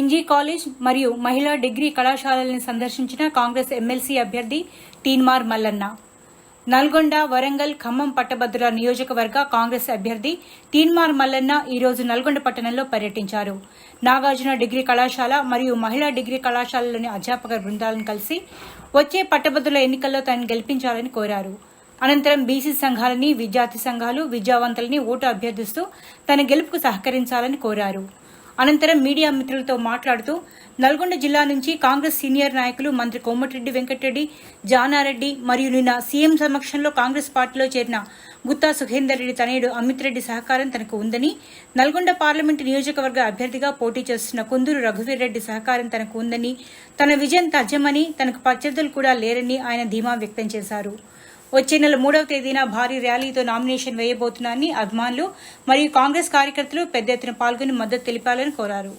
NG college మరియు మహిళా degree కళాశాలలను సందర్శించిన కాంగ్రెస్ ఎమ్మెల్సీ అభ్యర్థి తీన్మార్ మల్లన్న. నల్గొండ వరంగల్ ఖమ్మం పట్టభద్రుల నియోజకవర్గ కాంగ్రెస్ అభ్యర్థి తీన్మార్ మల్లన్న ఈరోజు నల్గొండ పట్టణంలో పర్యటించారు. నాగార్జున డిగ్రీ కళాశాల మరియు మహిళా డిగ్రీ కళాశాలలోని అధ్యాపక బృందాలను కలిసి వచ్చే పట్టభద్రుల ఎన్నికల్లో తనను గెలిపించాలని కోరారు. అనంతరం బీసీ సంఘాలని విద్యార్థి సంఘాలు విద్యావంతులని ఓటు అభ్యర్థిస్తూ తన గెలుపుకు సహకరించాలని కోరారు. అనంతరం మీడియా మిత్రులతో మాట్లాడుతూ నల్గొండ జిల్లా నుంచి కాంగ్రెస్ సీనియర్ నాయకులు మంత్రి కోమటిరెడ్డి వెంకటరెడ్డి జానారెడ్డి మరియు నిన్న సీఎం సమక్షంలో కాంగ్రెస్ పార్టీలో చేరిన గుత్తా సుఖేందర్ రెడ్డి తనయుడు అమిత్ రెడ్డి సహకారం తనకు ఉందని నల్గొండ పార్లమెంటు నియోజకవర్గ అభ్యర్థిగా పోటీ చేస్తున్న కుందూరు రఘువీర్ రెడ్డి సహకారం తనకు ఉందని తన విజయం తథ్యమని తనకు ప్రత్యర్థులు కూడా లేరని ఆయన ధీమా వ్యక్తం చేశారు. వచ్చే నెల మూడవ తేదీన భారీ ర్యాలీతో నామినేషన్ వేయబోతున్నారని అభిమానులు మరియు కాంగ్రెస్ కార్యకర్తలు పెద్ద ఎత్తున పాల్గొని మద్దతు తెలిపాలని కోరారు.